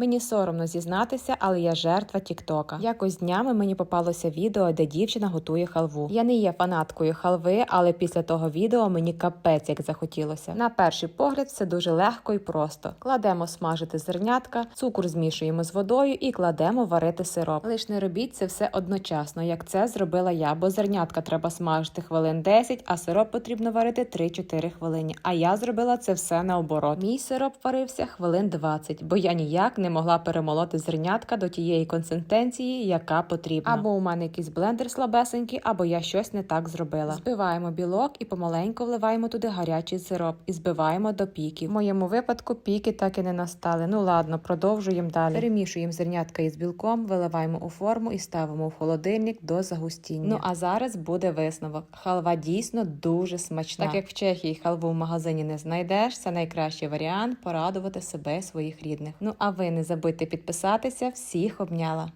Мені соромно зізнатися, але я жертва Тіктока. Якось днями мені попалося відео, де дівчина готує халву. Я не є фанаткою халви, але після того відео мені капець як захотілося. На перший погляд все дуже легко і просто. Кладемо смажити зернятка, цукор змішуємо з водою і кладемо варити сироп. Лиш не робіть це все одночасно, як це зробила я, бо зернятка треба смажити хвилин 10, а сироп потрібно варити 3-4 хвилини. А я зробила це все наоборот. Мій сироп варився хвилин 20, бо я ніяк не могла перемолоти зернятка до тієї консистенції, яка потрібна. Або у мене якийсь блендер слабесенький, або я щось не так зробила. Збиваємо білок і помаленьку вливаємо туди гарячий сироп і збиваємо до піків. В моєму випадку піки так і не настали. Ну ладно, продовжуємо далі. Перемішуємо зернятка із білком, виливаємо у форму і ставимо в холодильник до загустіння. Ну а зараз буде висновок. Халва дійсно дуже смачна. Так як в Чехії халву в магазині не знайдеш, це найкращий варіант порадувати себе і своїх рідних. Ну а ви не забудьте підписатися. Всіх обняла.